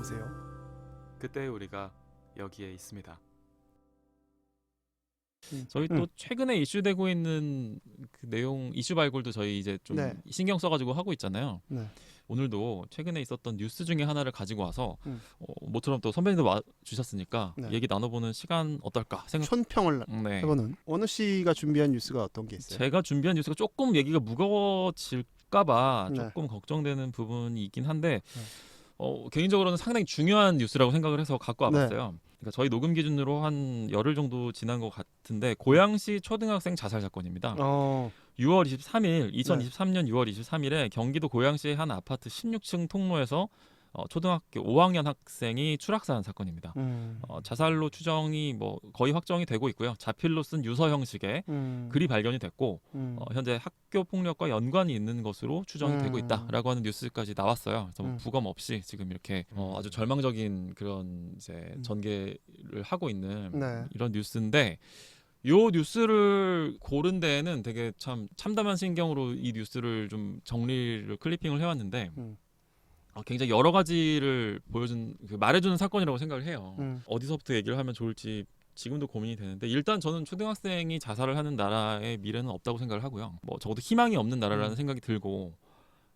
오세요. 그때 우리가 여기에 있습니다. 저희 또 음. 최근에 이슈되고 있는 그 내용 이슈 발굴도 저희 이제 좀 네. 신경 써가지고 하고 있잖아요. 네. 오늘도 최근에 있었던 뉴스 중에 하나를 가지고 와서 음. 어, 모처럼 또 선배님도 와 주셨으니까 네. 얘기 나눠보는 시간 어떨까 생각. 촌평을 네. 해보는 원우 씨가 준비한 뉴스가 어떤 게 있어요? 제가 준비한 뉴스가 조금 얘기가 무거워질까봐 네. 조금 걱정되는 부분이 있긴 한데 네. 어, 개인적으로는 상당히 중요한 뉴스라고 생각을 해서 갖고 네. 와봤어요. 그러니까 저희 녹음 기준으로 한 열흘 정도 지난 것 같은데 고양시 초등학생 자살 사건입니다. 어, 6월 23일, 네. 2023년 6월 23일에 경기도 고양시의 한 아파트 16층 통로에서 어, 초등학교 5학년 학생이 추락사한 사건입니다. 음, 어, 자살로 추정이 뭐 거의 확정이 되고 있고요. 자필로 쓴 유서 형식의 음, 글이 발견이 됐고 음, 어, 현재 학교 폭력과 연관이 있는 것으로 추정이 되고 음. 있다라고 하는 뉴스까지 나왔어요. 그래서 뭐 음. 부검 없이 지금 이렇게 어, 아주 절망적인 그런 이제 음. 전개를 하고 있는 네. 이런 뉴스인데 요 뉴스를 고른 데에는 되게 참 참담한 신경으로 이 뉴스를 좀 정리를 클리핑을 해왔는데 음. 어, 굉장히 여러 가지를 보여준 그 말해주는 사건이라고 생각을 해요. 음. 어디서부터 얘기를 하면 좋을지 지금도 고민이 되는데 일단 저는 초등학생이 자살을 하는 나라의 미래는 없다고 생각을 하고요. 뭐 적어도 희망이 없는 나라라는 음. 생각이 들고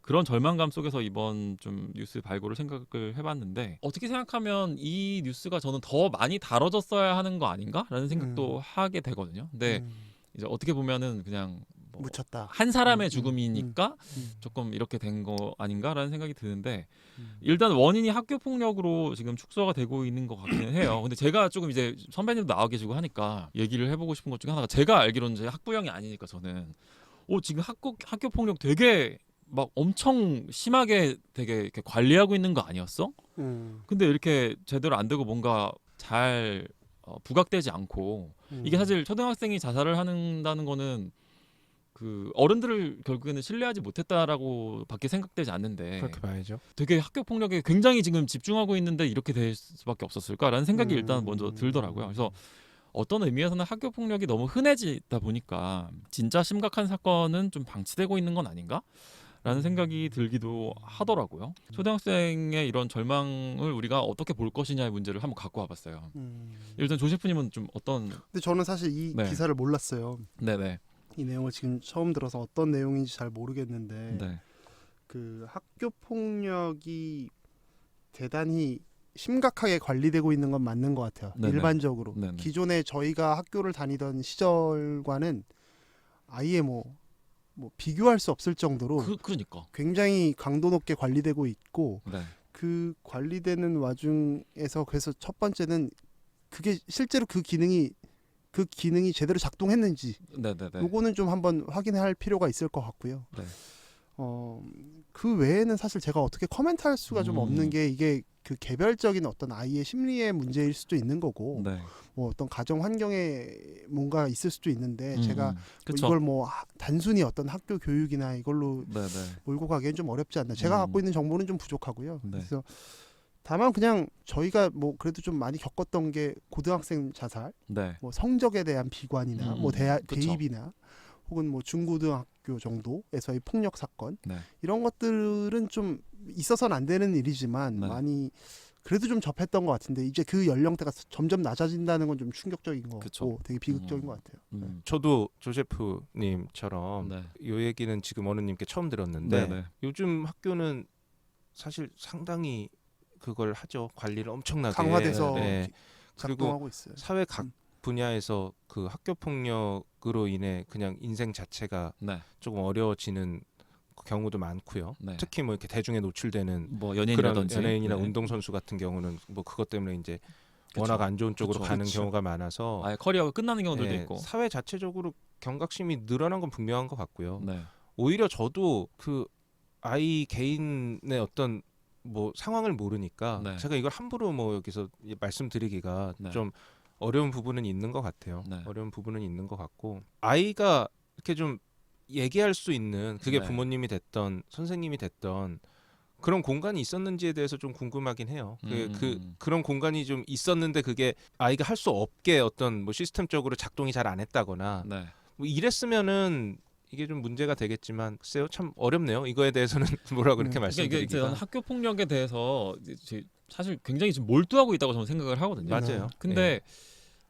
그런 절망감 속에서 이번 좀 뉴스 발굴을 생각을 해봤는데 어떻게 생각하면 이 뉴스가 저는 더 많이 다뤄졌어야 하는 거 아닌가라는 생각도 하게 되거든요. 근데 음, 이제 어떻게 보면은 그냥 뭐 묻혔다. 한 사람의 음, 음, 죽음이니까 음, 조금 이렇게 된 거 아닌가라는 생각이 드는데 음. 일단 원인이 학교 폭력으로 지금 축소가 되고 있는 것 같기는 해요. 근데 제가 조금 이제 선배님도 나와 계시고 하니까 얘기를 해보고 싶은 것 중에 하나가 제가 알기로는 제 학부형이 아니니까 저는 오 지금 학교 학교 폭력 되게 막 엄청 심하게 되게 이렇게 관리하고 있는 거 아니었어? 음, 근데 이렇게 제대로 안 되고 뭔가 잘 어, 부각되지 않고 음. 이게 사실 초등학생이 자살을 한다는 거는 그 어른들을 결국에는 신뢰하지 못했다라고 밖에 생각되지 않는데 그렇게 봐야죠. 되게 학교 폭력에 굉장히 지금 집중하고 있는데 이렇게 될 수밖에 없었을까라는 생각이 음. 일단 먼저 들더라고요. 그래서 어떤 의미에서는 학교 폭력이 너무 흔해지다 보니까 진짜 심각한 사건은 좀 방치되고 있는 건 아닌가? 라는 생각이 들기도 하더라고요. 초등학생의 이런 절망을 우리가 어떻게 볼 것이냐의 문제를 한번 갖고 와봤어요. 음. 일단 조 셰프님은 좀 어떤 근데 저는 사실 이 네. 기사를 몰랐어요. 네네 이 내용을 지금 처음 들어서 어떤 내용인지 잘 모르겠는데 네. 그 학교 폭력이 대단히 심각하게 관리되고 있는 건 맞는 것 같아요. 네네. 일반적으로 네네. 기존에 저희가 학교를 다니던 시절과는 아예 뭐, 뭐 비교할 수 없을 정도로 그 그러니까 굉장히 강도 높게 관리되고 있고 네. 그 관리되는 와중에서 그래서 첫 번째는 그게 실제로 그 기능이 그 기능이 제대로 작동했는지 네네네. 요거는 좀 한번 확인할 필요가 있을 것 같고요. 네. 어, 그 외에는 사실 제가 어떻게 코멘트할 수가 좀 음. 없는 게 이게 그 개별적인 어떤 아이의 심리의 문제일 수도 있는 거고 네. 뭐 어떤 가정 환경에 뭔가 있을 수도 있는데 음, 제가 음. 뭐 그쵸. 이걸 뭐 하- 단순히 어떤 학교 교육이나 이걸로 네네. 몰고 가기엔 좀 어렵지 않나. 제가 음. 갖고 있는 정보는 좀 부족하고요. 네. 그래서 다만 그냥 저희가 뭐 그래도 좀 많이 겪었던 게 고등학생 자살, 네. 뭐 성적에 대한 비관이나 음, 뭐 대하. 대입이나 혹은 뭐 중고등학교 정도에서의 폭력 사건 네. 이런 것들은 좀 있어서는 안 되는 일이지만 네. 많이 그래도 좀 접했던 것 같은데 이제 그 연령대가 점점 낮아진다는 건 좀 충격적인 것 그쵸. 같고 되게 비극적인 음. 것 같아요. 음. 저도 조제프님처럼 네. 요 얘기는 지금 어느님께 처음 들었는데 네네. 요즘 학교는 사실 상당히 그걸 하죠. 관리를 엄청나게 강화돼서 네. 작동하고 있어요. 사회 각 음. 분야에서 그 학교 폭력으로 인해 그냥 인생 자체가 네. 조금 어려워지는 경우도 많고요. 네. 특히 뭐 이렇게 대중에 노출되는 뭐 연예인이라든지 연예인이나 네. 운동 선수 같은 경우는 뭐 그것 때문에 이제 그쵸. 워낙 안 좋은 쪽으로 그쵸. 가는 그쵸. 경우가 많아서 아예 커리어가 끝나는 경우들도 예, 있고. 사회 자체적으로 경각심이 늘어난 건 분명한 것 같고요. 네. 오히려 저도 그 아이 개인의 어떤 뭐 상황을 모르니까 네. 제가 이걸 함부로 뭐 여기서 이- 말씀드리기가 네. 좀 어려운 부분은 있는 것 같아요. 네. 어려운 부분은 있는 것 같고 아이가 이렇게 좀 얘기할 수 있는 그게 네. 부모님이 됐던 선생님이 됐던 그런 공간이 있었는지에 대해서 좀 궁금하긴 해요. 그, 그 음. 그런 공간이 좀 있었는데 그게 아이가 할 수 없게 어떤 뭐 시스템적으로 작동이 잘 안 했다거나 네. 뭐 이랬으면은 이게 좀 문제가 되겠지만 글쎄요 참 어렵네요. 이거에 대해서는 뭐라 그렇게 음. 그러니까 말씀드리기가 저는 학교 폭력에 대해서 이제 제- 사실 굉장히 지금 몰두하고 있다고 저는 생각을 하거든요. 맞아요. 근데 예.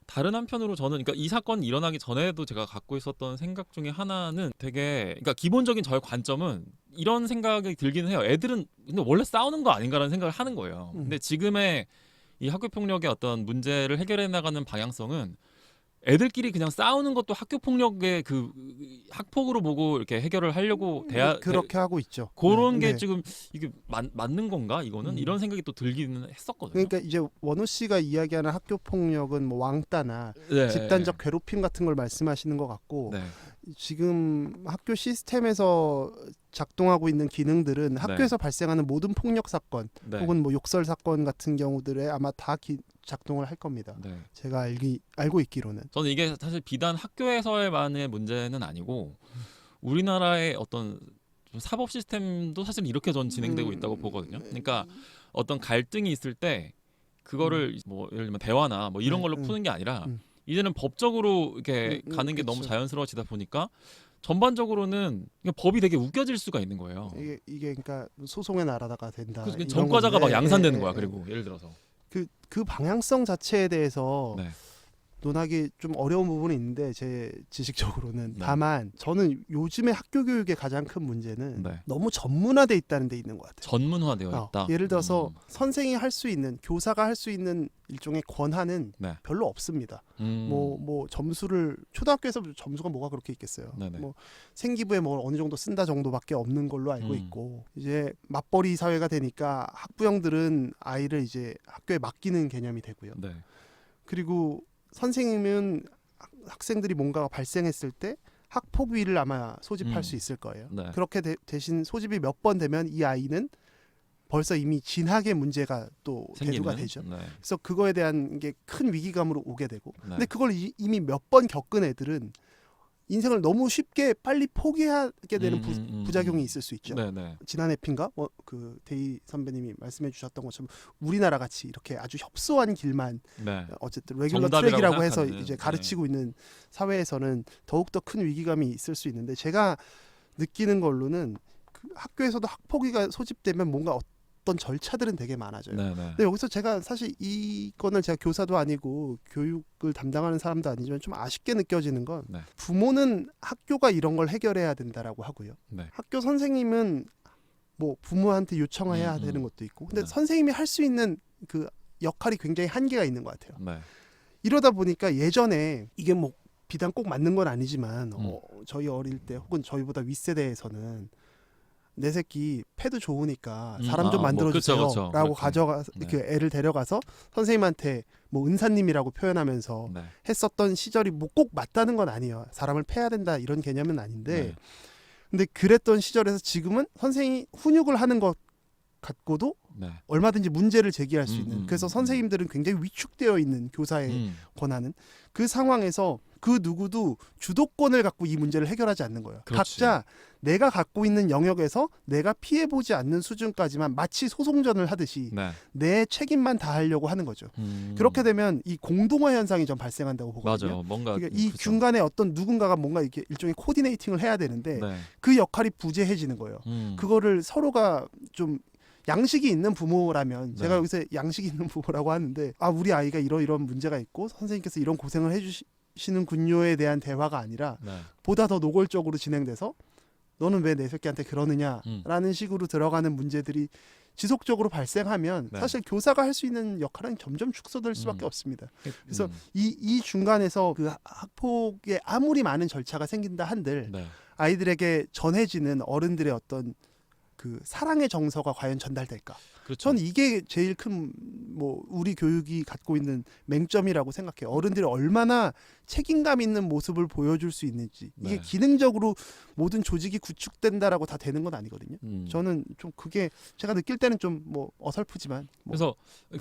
다른 한편으로 저는 그러니까 이 사건 이 일어나기 전에도 제가 갖고 있었던 생각 중에 하나는 되게 그러니까 기본적인 저의 관점은 이런 생각이 들기는 해요. 애들은 근데 원래 싸우는 거 아닌가라는 생각을 하는 거예요. 음. 근데 지금의 이 학교 폭력의 어떤 문제를 해결해 나가는 방향성은 애들끼리 그냥 싸우는 것도 학교 폭력의 그 학폭으로 보고 이렇게 해결을 하려고 대하 뭐 그렇게 하고 있죠. 그런 네, 게 네. 지금 이게 맞, 맞는 건가 이거는 음. 이런 생각이 또 들기는 했었거든요. 그러니까 이제 원우 씨가 이야기하는 학교 폭력은 뭐 왕따나 네. 집단적 괴롭힘 같은 걸 말씀하시는 것 같고 네. 지금 학교 시스템에서 작동하고 있는 기능들은 학교에서 발생하는 모든 폭력 사건 네. 혹은 뭐 욕설 사건 같은 경우들에 아마 다 기- 작동을 할 겁니다. 네. 제가 알기 알고 있기로는 저는 이게 사실 비단 학교에서의만의 문제는 아니고 우리나라의 어떤 좀 사법 시스템도 사실 이렇게 전 진행되고 음, 있다고 보거든요. 그러니까 어떤 갈등이 있을 때 그거를 뭐 예를 들면 대화나 뭐 이런 네, 걸로 음. 푸는 게 아니라 음. 이제는 법적으로 이렇게 음, 음, 가는 게 너무 그쵸. 자연스러워지다 보니까 전반적으로는 그냥 법이 되게 웃겨질 수가 있는 거예요. 이게 이게 그러니까 소송의 나라다가 된다. 이런 전과자가 막 건데, 양산되는 예, 거야. 예. 그리고 예를 들어서 그, 그 방향성 자체에 대해서 네. 논하기 좀 어려운 부분이 있는데 제 지식적으로는 네. 다만 저는 요즘에 학교 교육의 가장 큰 문제는 네. 너무 전문화돼 있다는 데 있는 것 같아요. 전문화되어 어, 있다. 예를 들어서 음. 선생이 할 수 있는 교사가 할 수 있는 일종의 권한은 네. 별로 없습니다. 음. 뭐뭐 점수를 초등학교에서 점수가 뭐가 그렇게 있겠어요. 네네. 뭐 생기부에 뭐 어느 정도 쓴다 정도밖에 없는 걸로 알고 음. 있고 이제 맞벌이 사회가 되니까 학부형들은 아이를 이제 학교에 맡기는 개념이 되고요. 네. 그리고 선생님은 학- 학생들이 뭔가가 발생했을 때 학폭위를 아마 소집할 음. 수 있을 거예요. 네. 그렇게 대, 대신 소집이 몇 번 되면 이 아이는 벌써 이미 진학의 문제가 또 대두가 생기는. 되죠. 네. 그래서 그거에 대한 게 큰 위기감으로 오게 되고 네. 근데 그걸 이, 이미 몇 번 겪은 애들은 인생을 너무 쉽게 빨리 포기하게 되는 부, 음, 음, 음, 음. 있을 수 있죠. 네네. 지난 에피인가 뭐, 그 데이 선배님이 말씀해 주셨던 것처럼 우리나라 같이 이렇게 아주 협소한 길만 네. 어쨌든 레귤러 트랙이라고 해서 생각하는, 이제 네. 가르치고 있는 사회에서는 더욱 더 큰 위기감이 있을 수 있는데 제가 느끼는 걸로는 그 학교에서도 학폭위가 소집되면 뭔가 어떤 절차들은 되게 많아져요. 네네. 근데 여기서 제가 사실 이 건을 제가 교사도 아니고 교육을 담당하는 사람도 아니지만 좀 아쉽게 느껴지는 건 네. 부모는 학교가 이런 걸 해결해야 된다라고 하고요. 네. 학교 선생님은 뭐 부모한테 요청해야 음, 음. 되는 것도 있고 근데 네. 선생님이 할 수 있는 그 역할이 굉장히 한계가 있는 것 같아요. 네. 이러다 보니까 예전에 이게 뭐 비단 꼭 맞는 건 아니지만 음. 어, 저희 어릴 때 혹은 저희보다 윗세대에서는 내 새끼 패드 좋으니까 음, 사람 좀 아, 뭐 만들어 주세요라고 그쵸. 그렇게. 가져가 네. 그 애를 데려가서 선생님한테 뭐 은사님이라고 표현하면서 네. 했었던 시절이 뭐 꼭 맞다는 건 아니에요. 사람을 패야 된다 이런 개념은 아닌데 네. 근데 그랬던 시절에서 지금은 선생이 훈육을 하는 것 갖고도 네. 얼마든지 문제를 제기할 수 음, 있는 음, 그래서 음, 선생님들은 굉장히 위축되어 있는 교사의 음. 권한은 그 상황에서 그 누구도 주도권을 갖고 이 문제를 해결하지 않는 거예요. 그렇지. 각자 내가 갖고 있는 영역에서 내가 피해 보지 않는 수준까지만 마치 소송전을 하듯이 네. 내 책임만 다하려고 하는 거죠. 음. 그렇게 되면 이 공동화 현상이 좀 발생한다고 보거든요. 맞아요. 뭔가 그러니까 이 그쵸. 중간에 어떤 누군가가 뭔가 이렇게 일종의 코디네이팅을 해야 되는데 네. 그 역할이 부재해지는 거예요. 음. 그거를 서로가 좀 양식이 있는 부모라면 네. 제가 여기서 양식이 있는 부모라고 하는데 아 우리 아이가 이런 이런 문제가 있고 선생님께서 이런 고생을 해주시는 군요에 대한 대화가 아니라 네. 보다 더 노골적으로 진행돼서 너는 왜 내 새끼한테 음. 그러느냐라는 식으로 들어가는 문제들이 지속적으로 발생하면 네. 사실 교사가 할 수 있는 역할은 점점 축소될 수밖에 음. 없습니다. 그래서 음. 이, 이 중간에서 그 학폭에 아무리 많은 절차가 생긴다 한들 네. 아이들에게 전해지는 어른들의 어떤 그 사랑의 정서가 과연 전달될까? 그렇죠. 전 이게 제일 큰 뭐 우리 교육이 갖고 있는 맹점이라고 생각해요. 어른들이 얼마나 책임감 있는 모습을 보여줄 수 있는지 이게 네. 기능적으로 모든 조직이 구축된다라고 다 되는 건 아니거든요. 음. 저는 좀 그게 제가 느낄 때는 좀 뭐 어설프지만 뭐 그래서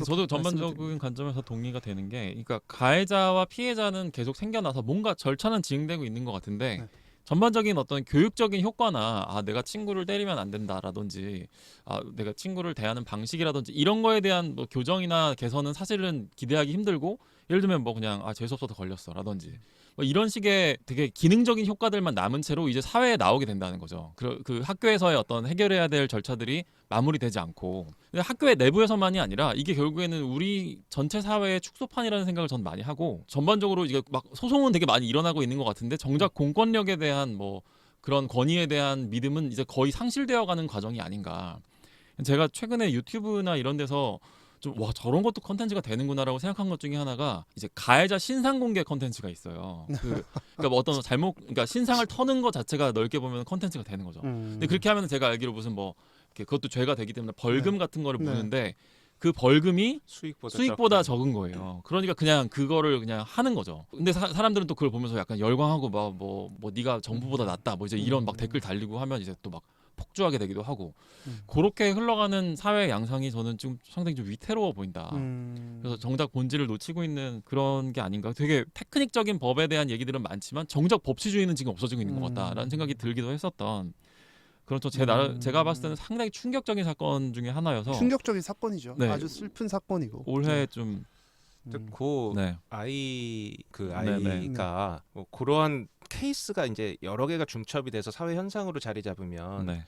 저도 전반적인. 관점에서 동의가 되는 게, 그러니까 가해자와 피해자는 계속 생겨나서 뭔가 절차는 진행되고 있는 것 같은데 네. 전반적인 어떤 교육적인 효과나 아 내가 친구를 때리면 안 된다라든지 아 내가 친구를 대하는 방식이라든지 이런 거에 대한 뭐 교정이나 개선은 사실은 기대하기 힘들고 예를 들면 뭐 그냥 아 재수 없어서 걸렸어라든지 뭐 이런 식의 되게 기능적인 효과들만 남은 채로 이제 사회에 나오게 된다는 거죠. 그, 그 학교에서의 어떤 해결해야 될 절차들이 마무리되지 않고 학교의 내부에서만이 아니라 이게 결국에는 우리 전체 사회의 축소판이라는 생각을 전 많이 하고 전반적으로 이게 막 소송은 되게 많이 일어나고 있는 것 같은데 정작 공권력에 대한 뭐 그런 권위에 대한 믿음은 이제 거의 상실되어 가는 과정이 아닌가. 제가 최근에 유튜브나 이런 데서 좀 와 저런 것도 컨텐츠가 되는구나라고 생각한 것 중에 하나가 이제 가해자 신상 공개 컨텐츠가 있어요. 그, 그러니까 뭐 어떤 잘못, 그러니까 신상을 터는 것 자체가 넓게 보면 컨텐츠가 되는 거죠. 음. 근데 그렇게 하면 제가 알기로 무슨 뭐 이렇게 그것도 죄가 되기 때문에 벌금 네. 같은 거를 네. 무는데 그 벌금이 수익보다 수익보다. 적은 거예요. 그러니까 그냥 그거를 그냥 하는 거죠. 근데 사, 사람들은 또 그걸 보면서 약간 열광하고 막 뭐뭐 네가 정부보다 낫다 뭐 이제 이런 막 음. 댓글 달리고 하면 이제 또 막 폭주하게 되기도 하고 음. 그렇게 흘러가는 사회 양상이 저는 좀 상당히 좀 위태로워 보인다. 음. 그래서 정작 본질을 놓치고 있는 그런 게 아닌가. 되게 테크닉적인 법에 대한 얘기들은 많지만 정작 법치주의는 지금 없어지고 있는 것 음. 같다라는 생각이 들기도 했었던 그렇죠. 제 나라 음. 제가 봤을 때는 상당히 충격적인 사건 중에 하나여서 충격적인 사건이죠. 네. 아주 슬픈 사건이고. 올해 좀 근데 음. 그 네. 아이 그 네, 네. 아이가 뭐 그러한 케이스가 이제 여러 개가 중첩이 돼서 사회 현상으로 자리 잡으면 네.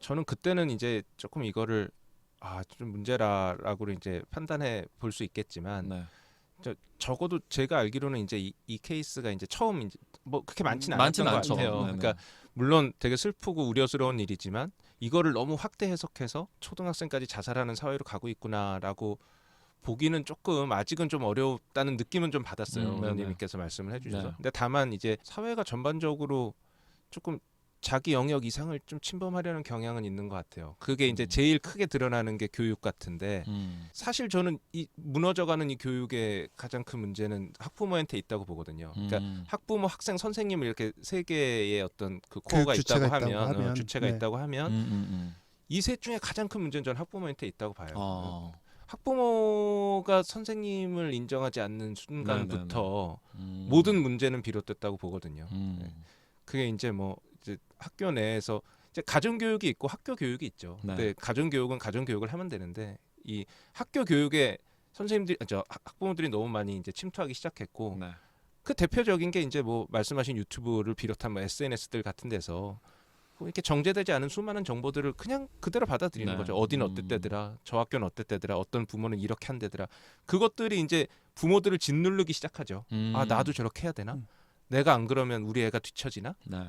저는 그때는 이제 조금 이거를 아 좀 문제라라고 이제 판단해 볼 수 있겠지만 네. 저, 적어도 제가 알기로는 이제 이, 이 케이스가 이제 처음 이제 뭐 그렇게 많지는 음, 않았던 많지는 것 않죠. 같아요. 네네. 그러니까 물론 되게 슬프고 우려스러운 일이지만 이거를 너무 확대 해석해서 초등학생까지 자살하는 사회로 가고 있구나라고 보기는 조금 아직은 좀 어렵다는 느낌은 좀 받았어요. 음. 의원님께서 말씀을 해주셔서. 네. 근데 다만 이제 사회가 전반적으로 조금 자기 영역 이상을 좀 침범하려는 경향은 있는 것 같아요. 그게 이제 음. 제일 크게 드러나는 게 교육 같은데 음. 사실 저는 이 무너져가는 이 교육의 가장 큰 문제는 학부모한테 있다고 보거든요. 그러니까 음. 학부모, 학생, 선생님 이렇게 세 개의 어떤 그 코어가 교육 주체가 있다고 있다고 하면, 어, 하면, 주체가 네. 있다고 하면 음, 음, 음. 이셋 중에 가장 큰 문제는 저는 학부모한테 있다고 봐요. 어. 학부모가 선생님을 인정하지 않는 순간부터 음. 모든 문제는 비롯됐다고 보거든요. 음. 네. 그게 이제 뭐 이제 학교 내에서 이제 가정 교육이 있고 학교 교육이 있죠. 네. 근데 가정 교육은 가정 교육을 하면 되는데 이 학교 교육에 선생님들 저 학- 학부모들이 너무 많이 이제 침투하기 시작했고 네. 그 대표적인 게 이제 뭐 말씀하신 유튜브를 비롯한 뭐 SNS들 같은 데서 뭐 이렇게 정제되지 않은 수많은 정보들을 그냥 그대로 받아들이는 네. 거죠. 어디는 음. 어땠대더라, 저 학교는 어땠대더라, 어떤 부모는 이렇게 한대더라. 그것들이 이제 부모들을 짓누르기 시작하죠. 음. 아 나도 저렇게 해야 되나? 음. 내가 안 그러면 우리 애가 뒤처지나? 네.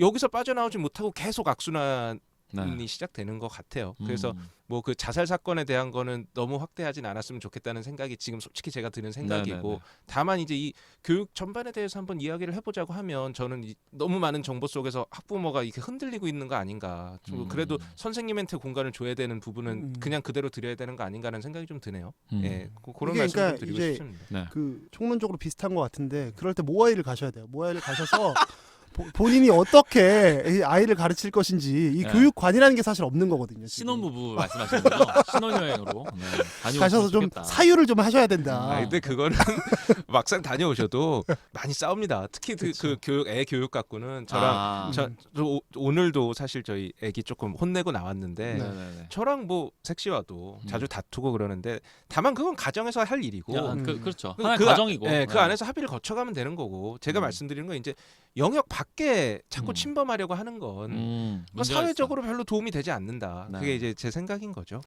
여기서 빠져나오지 못하고 계속 악순환이 네. 시작되는 것 같아요. 그래서 음. 뭐그 자살 사건에 대한 거는 너무 확대하진 않았으면 좋겠다는 생각이 지금 솔직히 제가 드는 생각이고 네, 네, 네. 다만 이제 이 교육 전반에 대해서 한번 이야기를 해보자고 하면 저는 이 너무 많은 정보 속에서 학부모가 이렇게 흔들리고 있는 거 아닌가. 좀 음. 그래도 선생님한테 공간을 줘야 되는 부분은 음. 그냥 그대로 드려야 되는 거 아닌가라는 생각이 좀 드네요. 음. 예, 그- 그런 말씀 그러니까 좀 드리고 이제 싶습니다. 네. 그 총론적으로 비슷한 것 같은데 그럴 때 모아이를 가셔야 돼요. 모아이를 가셔서 보- 본인이 어떻게 이 아이를 가르칠 것인지 이 네. 교육관이라는 게 사실 없는 거거든요. 지금. 신혼부부 말씀하시는 거죠? 신혼여행으로 네. 가셔서 좀 좋겠다. 사유를 좀 하셔야 된다. 아, 근데 그거는 막상 다녀오셔도 많이 싸웁니다. 특히 그, 그 교육 애 교육 갖고는 저랑 아. 저, 저 오- 오늘도 사실 저희 애기 조금 혼내고 나왔는데 네. 네네네. 저랑 뭐 섹시와도 음. 자주 다투고 그러는데 다만 그건 가정에서 할 일이고 야, 음. 그, 그렇죠. 그- 그. 아, 예, 그 네. 안에서 합의를 거쳐가면 되는 거고 제가 음. 말씀드리는 건 이제 영역 밖에 자꾸 음. 침범하려고 하는 건 음, 문제가 사회적으로 별로 도움이 되지 않는다. 네. 그게 이제 제 생각인 거죠.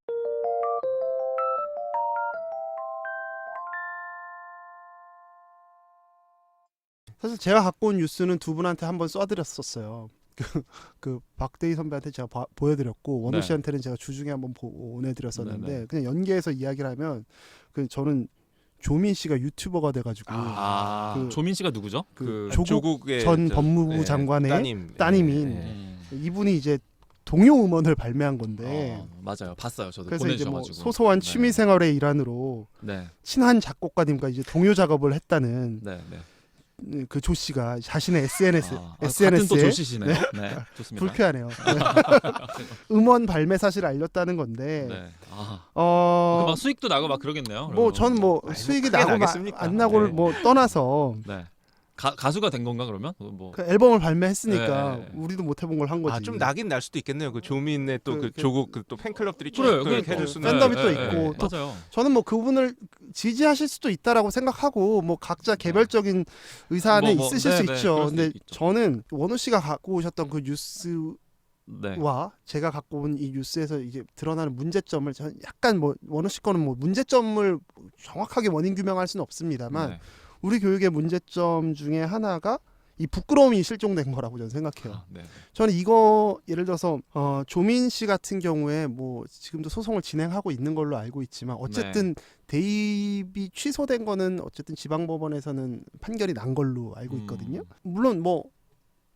사실 제가 갖고 온 뉴스는 두 분한테 한번 쏴드렸었어요. 그, 그 박대희 선배한테 제가 봐- 보여드렸고 원우 네. 씨한테는 제가 주중에 한번 보내드렸었는데 네, 네. 그냥 연계해서 이야기를 하면 그 저는 조민 씨가 유튜버가 돼가지고 아, 그- 조민 씨가 누구죠? 그 그, 조국 조국의 전 저- 법무부 예, 장관의 따님, 따님인. 음. 이분이 이제 동요 음원을 발매한 건데 어, 맞아요. 봤어요. 저도 그래서 이제 뭐 보내주셔가지고. 소소한 네. 취미 생활의 일환으로 네, 친한 작곡가님과 이제 동요 작업을 했다는 네, 네. 그 조 씨가 자신의 SNS 아, 아, SNS에 같은 또 조시시네요. 네, 좋습니다. 불쾌하네요. 음원 발매 사실을 알렸다는 건데 네. 아, 어. 그막 수익도 나고 막 그러겠네요. 뭐전뭐 아니, 뭐 수익이 크게 나고 마- 나겠습니까? 안 나고를 네. 뭐 떠나서 네. 가, 가수가 된 건가 그러면? 뭐 그 앨범을 발매했으니까 네. 우리도 못 해본 걸 한 거지. 아좀 나긴 날 수도 있겠네요. 그 조민의 또 그- 그 그- 조국 그 또 팬클럽들이 쭉 그래요. 그 그러니까 해줄 수는 팬덤이 또 예, 예, 있고 예, 또 맞아요. 저는 뭐 그분을 지지하실 수도 있다라고 생각하고 뭐 각자 개별적인 의사는 뭐, 뭐, 있으실 네, 수 네, 있죠. 그럴 수도 근데 있죠. 저는 원우 씨가 갖고 오셨던 그 뉴스와 네. 제가 갖고 온 이 뉴스에서 이게 드러나는 문제점을 저는 약간 뭐 원우 씨 거는 뭐 문제점을 정확하게 원인 규명할 수는 없습니다만 네. 우리 교육의 문제점 중에 하나가 이 부끄러움이 실종된 거라고 저는 생각해요. 아, 네. 저는 이거 예를 들어서 어, 조민 씨 같은 경우에 뭐 지금도 소송을 진행하고 있는 걸로 알고 있지만 어쨌든 네. 대입이 취소된 거는 어쨌든 지방법원에서는 판결이 난 걸로 알고 있거든요. 음. 물론 뭐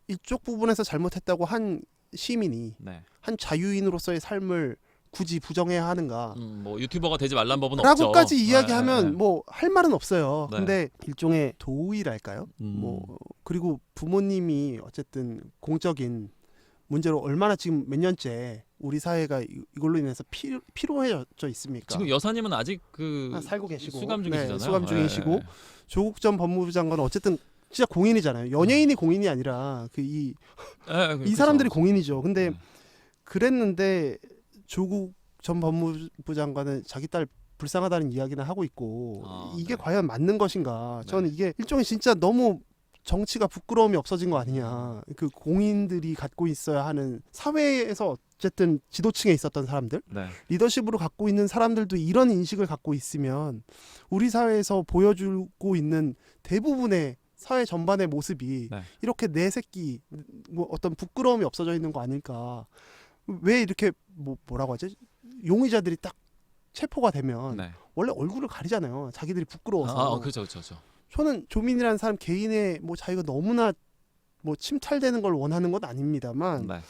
이쪽 부분에서 잘못했다고 한 시민이 네. 한 자유인으로서의 삶을 굳이 부정해야 하는가? 음, 뭐 유튜버가 되지 말란 법은 없죠. 라고까지 네, 이야기하면 네, 네. 뭐 할 말은 없어요. 네. 근데 일종의 도의랄까요? 음. 뭐 그리고 부모님이 어쨌든 공적인 문제로 얼마나 지금 몇 년째 우리 사회가 이- 이걸로 인해서 피, 피로해져 있습니까? 지금 여사님은 아직 그 아, 살고 계시고 수감 네, 중이시잖아요. 수감 중이시고 네. 조국 전 법무부 장관은 어쨌든 진짜 공인이잖아요. 연예인이 공인이 아니라 그 이 이 네, 그- 사람들이. 공인이죠. 근데 네. 그랬는데 조국 전 법무부 장관은 자기 딸 불쌍하다는 이야기는 하고 있고 아, 이게 네. 과연 맞는 것인가? 네. 저는 이게 일종의 진짜 너무 정치가 부끄러움이 없어진 거 아니냐. 그 공인들이 갖고 있어야 하는 사회에서 어쨌든 지도층에 있었던 사람들, 네. 리더십으로 갖고 있는 사람들도 이런 인식을 갖고 있으면 우리 사회에서 보여주고 있는 대부분의 사회 전반의 모습이 네. 이렇게 내 새끼 뭐 어떤 부끄러움이 없어져 있는 거 아닐까? 왜 이렇게 뭐 뭐라고 하지? 용의자들이 딱 체포가 되면 네. 원래 얼굴을 가리잖아요. 자기들이 부끄러워서. 아, 아, 그렇죠, 그렇죠. 저는 조민이라는 사람 개인의 뭐 자유가 너무나 뭐 침탈되는 걸 원하는 건 아닙니다만 네.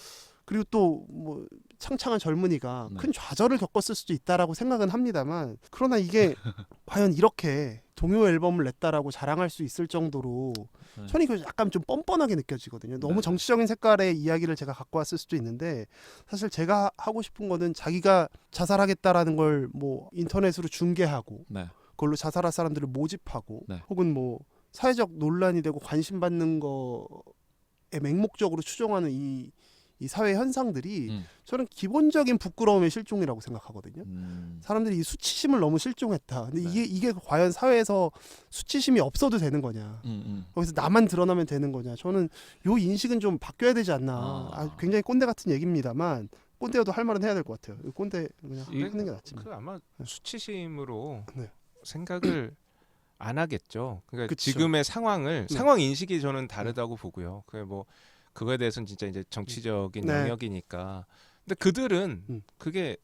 그리고 또 뭐 창창한 젊은이가 네. 큰 좌절을 겪었을 수도 있다라고 생각은 합니다만 그러나 이게 과연 이렇게 동요 앨범을 냈다라고 자랑할 수 있을 정도로 네. 저는 이거 약간 좀 뻔뻔하게 느껴지거든요. 너무 네. 정치적인 색깔의 이야기를 제가 갖고 왔을 수도 있는데 사실 제가 하고 싶은 거는 자기가 자살하겠다라는 걸 뭐 인터넷으로 중계하고 네. 그걸로 자살할 사람들을 모집하고 네. 혹은 뭐 사회적 논란이 되고 관심 받는 거에 맹목적으로 추종하는 이, 이 사회 현상들이 음. 저는 기본적인 부끄러움의 실종이라고 생각하거든요. 음. 사람들이 이 수치심을 너무 실종했다. 근데 네. 이게 이게 과연 사회에서 수치심이 없어도 되는 거냐? 음, 음. 거기서 나만 드러나면 되는 거냐? 저는 요 인식은 좀 바뀌어야 되지 않나. 아. 아, 굉장히 꼰대 같은 얘기입니다만 꼰대여도 할 말은 해야 될 것 같아요. 꼰대 그냥 이- 하는 게 낫지. 뭐. 그 아마 수치심으로 네. 생각을 안 하겠죠. 그러니까 그쵸. 지금의 상황을 네. 상황 인식이 저는 다르다고 보고요. 그게 뭐 그거에 대해서는 진짜 이제 정치적인 네. 영역이니까. 근데 그들은 음. 그게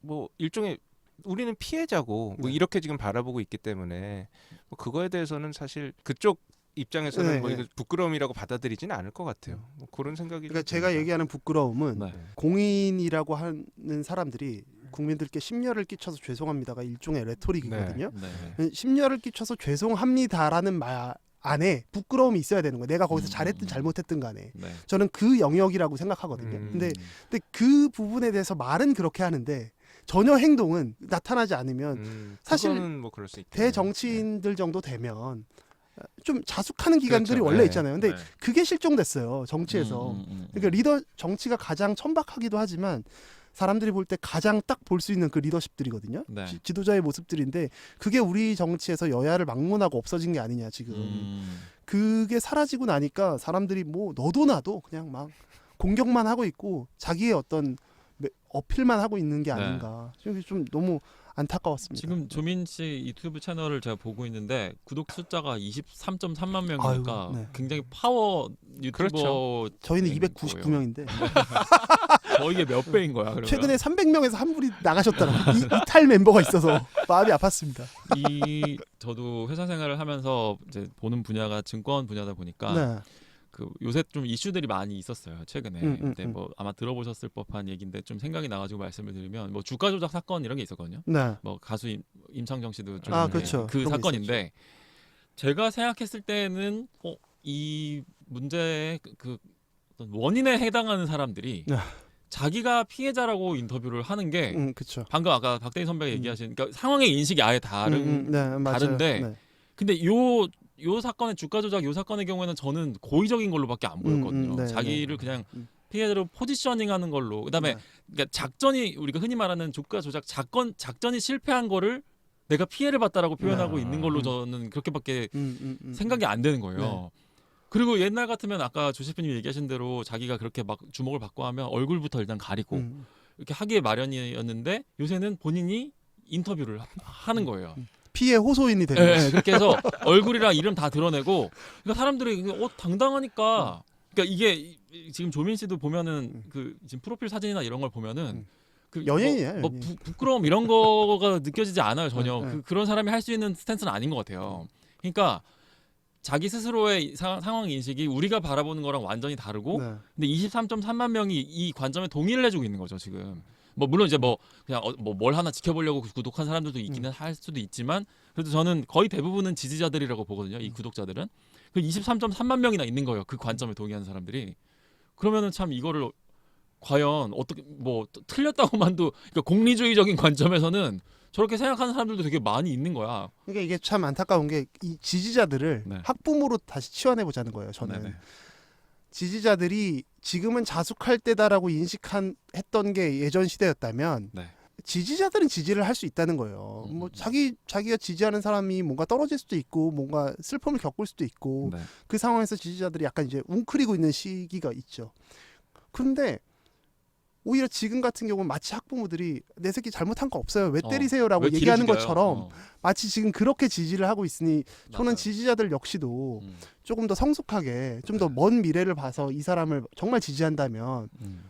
뭐 일종의 우리는 피해자고 뭐 네. 이렇게 지금 바라보고 있기 때문에 뭐 그거에 대해서는 사실 그쪽 입장에서는 네, 뭐 네. 이거 부끄러움이라고 받아들이지는 않을 것 같아요. 뭐 그런 생각이 그러니까 좀 제가 듭니다. 얘기하는 부끄러움은 네. 공인이라고 하는 사람들이 국민들께 심려를 끼쳐서 죄송합니다가 일종의 레토릭이거든요. 네. 네. 심려를 끼쳐서 죄송합니다라는 말 안에 부끄러움이 있어야 되는 거예요. 내가 거기서 음. 잘했든 잘못했든 간에 네. 저는 그 영역이라고 생각하거든요. 음. 근데 근데 그 부분에 대해서 말은 그렇게 하는데 전혀 행동은 나타나지 않으면 음, 사실 그거는 뭐 그럴 수 있겠네요. 대정치인들 정도 되면 좀 자숙하는 기간들이 그렇죠. 원래 네. 있잖아요. 근데 네. 그게 실종됐어요 정치에서. 음, 음, 음. 그러니까 리더 정치가 가장 천박하기도 하지만 사람들이 볼 때 가장 딱 볼 수 있는 그 리더십들이거든요. 네. 지, 지도자의 모습들인데 그게 우리 정치에서 여야를 막론하고 없어진 게 아니냐 지금. 음. 그게 사라지고 나니까 사람들이 뭐 너도 나도 그냥 막 공격만 하고 있고 자기의 어떤 매- 어필만 하고 있는 게 네. 아닌가. 좀, 좀 너무 안타까웠습니다. 지금 조민 씨 유튜브 채널을 제가 보고 있는데 구독 숫자가 23.3만 명이니까 아유, 네. 굉장히 파워 유튜버 그렇죠. 저희는 된 299명인데 거의 몇 배인 거야. 그러면 최근에 300명에서 한 분이 나가셨더라고요. 이, 이탈 멤버가 있어서 마음이 아팠습니다. 이 저도 회사 생활을 하면서 이제 보는 분야가 증권 분야다 보니까 네. 그 요새 좀 이슈들이 많이 있었어요 최근에. 음, 음, 근데 음. 뭐 아마 들어보셨을 법한 얘기인데 좀 생각이 나가지고 말씀을 드리면 뭐 주가 조작 사건 이런 게 있었거든요. 네. 뭐 가수 임, 임창정 씨도 좀 아, 그렇죠. 그 그런 사건인데 제가 생각했을 때는 어, 이 문제의 그- 그 어떤 원인에 해당하는 사람들이 네. 자기가 피해자라고 인터뷰를 하는 게 음, 그렇죠. 방금 아까 박대희 선배가 얘기하신 그러니까 상황의 인식이 아예 다른 음, 음, 네, 맞아요. 다른데 네. 근데 요 요 사건의 주가 조작 요 사건의 경우에는 저는 고의적인 걸로밖에 안 보였거든요. 음, 네, 자기를 네. 그냥 음. 피해자로 포지셔닝하는 걸로. 그다음에 네. 그러니까 작전이 우리가 흔히 말하는 주가 조작 작건 작전이 실패한 거를 내가 피해를 봤다라고 표현하고 네. 있는 걸로 음. 저는 그렇게밖에 음, 음, 음, 생각이 안 되는 거예요. 네. 그리고 옛날 같으면 아까 조세프님 얘기하신 대로 자기가 그렇게 막 주목을 받고 하면 얼굴부터 일단 가리고 음. 이렇게 하기에 마련이었는데 요새는 본인이 인터뷰를 하- 하는 거예요. 피해 호소인이 되는 예. 예, 그렇게 해서 얼굴이랑 이름 다 드러내고 그러니까 사람들이 이게 어 당당하니까 그러니까 이게 이- 이- 지금 조민 씨도 보면은 음. 그 지금 프로필 사진이나 이런 걸 보면은 음. 그 연예인이야, 뭐, 뭐 연예인. 부, 부끄러움 이런 거가 느껴지지 않아요 전혀 네, 네. 그, 그런 사람이 할 수 있는 스탠스는 아닌 것 같아요. 그러니까 자기 스스로의 사- 상황 인식이 우리가 바라보는 거랑 완전히 다르고 네. 근데 23.3만 명이 이 관점에 동의를 해주고 있는 거죠 지금. 뭐 물론 이제 뭐 그냥 뭐뭘 하나 지켜보려고 구독한 사람들도 있기는 할 수도 있지만 그래도 저는 거의 대부분은 지지자들이라고 보거든요. 이 구독자들은 그 23.3만 명이나 있는 거예요. 그 관점에 동의하는 사람들이. 그러면은 참 이거를 과연 어떻게 뭐 틀렸다고만도 그러니까 공리주의적인 관점에서는 저렇게 생각하는 사람들도 되게 많이 있는 거야. 그러니까 이게 참 안타까운 게 이 지지자들을 네. 학부모로 다시 치환해 보자는 거예요. 저는 네네. 지지자들이 지금은 자숙할 때다라고 인식한 했던 게 예전 시대였다면 네. 지지자들은 지지를 할 수 있다는 거예요. 음, 뭐 음. 자기 자기가 지지하는 사람이 뭔가 떨어질 수도 있고 뭔가 슬픔을 겪을 수도 있고 네. 그 상황에서 지지자들이 약간 이제 웅크리고 있는 시기가 있죠. 그런데 오히려 지금 같은 경우는 마치 학부모들이 내 새끼 잘못한 거 없어요. 왜 어, 때리세요라고 왜 길을 얘기하는 죽여요? 것처럼 어, 마치 지금 그렇게 지지를 하고 있으니 저는 맞아요. 지지자들 역시도 음, 조금 더 성숙하게 좀 더 먼 미래를 봐서 이 사람을 정말 지지한다면 음.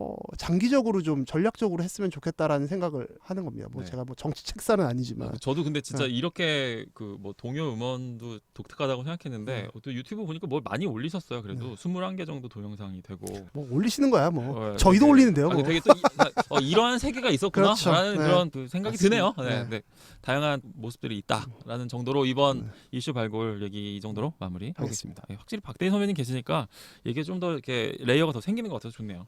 어, 장기적으로 좀 전략적으로 했으면 좋겠다라는 생각을 하는 겁니다. 뭐 네. 제가 뭐 정치 책사는 아니지만 저도 근데 진짜 네. 이렇게 그 뭐 동요 음원도 독특하다고 생각했는데 네. 또 유튜브 보니까 뭘 많이 올리셨어요. 그래도 네. 21개 정도 동영상이 되고 뭐 올리시는 거야 뭐 어, 저희도 되게- 올리는데요. 아, 뭐. 되게 또 이, 어, 이러한 세계가 있었구나라는 그렇죠. 네. 그런 그 생각이 맞습니다. 드네요. 네, 네. 네. 다양한 모습들이 있다라는 정도로 이번 네. 이슈 발굴 얘기 이 정도로 마무리 알겠습니다. 하겠습니다. 예, 확실히 박대희 선배님 계시니까 이게 좀 더 이렇게 레이어가 더 생기는 것 같아서 좋네요.